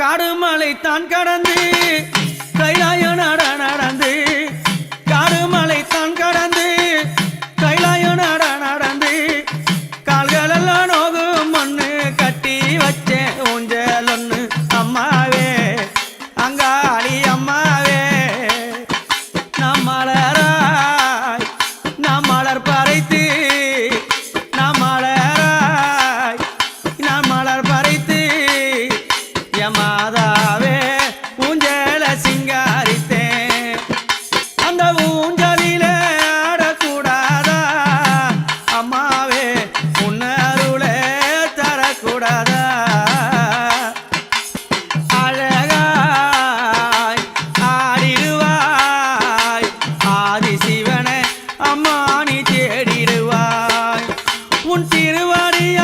காடுமலை தான் கடந்து கைலாய மாதாவே ஊஞ்சல சிங்காரித்தேன். அந்த ஊஞ்சலில ஆடக்கூடாதா? அம்மாவே உன்னருளே தரக்கூடாதா? அழகாய் ஆடிடுவாய் ஆதி சிவனை அம்மானி உன் திருவாடிய